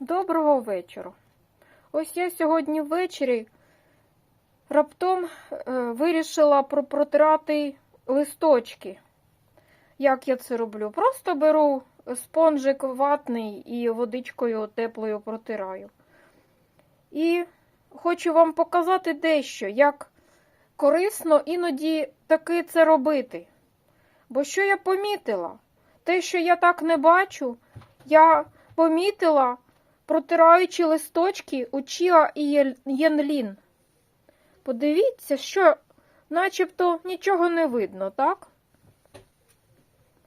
Доброго вечора. Ось я сьогодні ввечері раптом е, вирішила протирати листочки. Як я це роблю? Просто беру спонжик ватний і водичкою теплою протираю. І хочу вам показати дещо, як корисно іноді таки це робити. Бо що я помітила? Те, що я так не бачу, я помітила, протираючи листочки у Чіа і Єнлін. Подивіться, що начебто нічого не видно, так?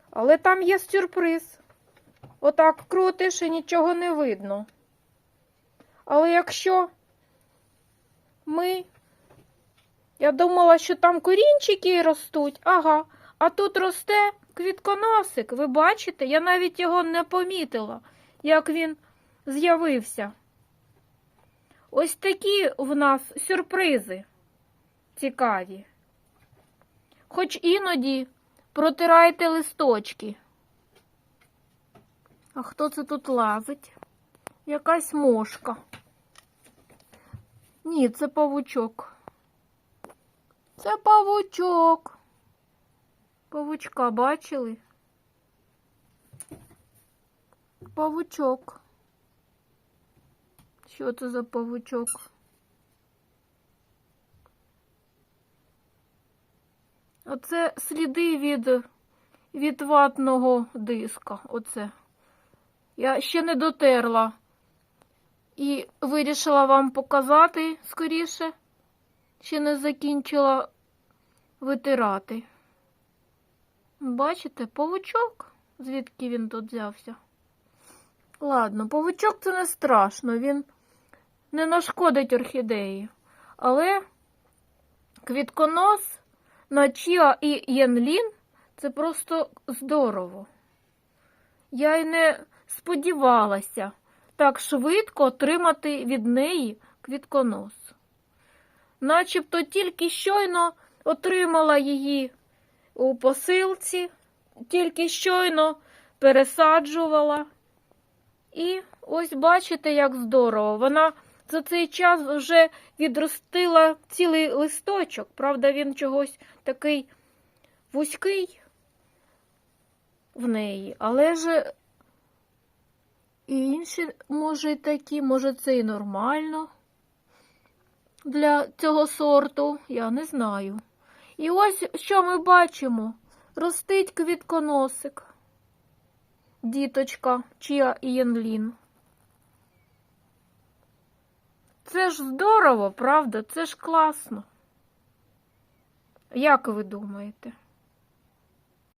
Але там є сюрприз. Отак крутиш і нічого не видно. Але якщо ми. Я думала, що там корінчики ростуть, ага, а тут росте квітконосик. Ви бачите? Я навіть його не помітила, як він з'явився. Ось такі в нас сюрпризи цікаві. Хоч іноді протирайте листочки. А хто це тут лазить? Якась мошка. Ні, це павучок. Це павучок. Павучка бачили? Павучок. Що це за павучок? Оце сліди від, від ватного диска. Оце. Я ще не дотерла. І вирішила вам показати скоріше. Ще не закінчила витирати. Бачите, павучок, звідки він тут взявся? Ладно, павучок це не страшно, він не нашкодить орхідеї. Але квітконос на Чіа і Єнлін це просто здорово. Я й не сподівалася так швидко отримати від неї квітконос. Начебто тільки щойно отримала її у посилці, тільки щойно пересаджувала. І ось бачите, як здорово. Вона за цей час вже відростила цілий листочок. Правда, він чогось такий вузький в неї, але ж і інші, може, такі, може, це і нормально для цього сорту, я не знаю. І ось що ми бачимо: ростить квітконосик, діточка Чія і Єнлін. Це ж здорово, правда? Це ж класно. Як ви думаєте?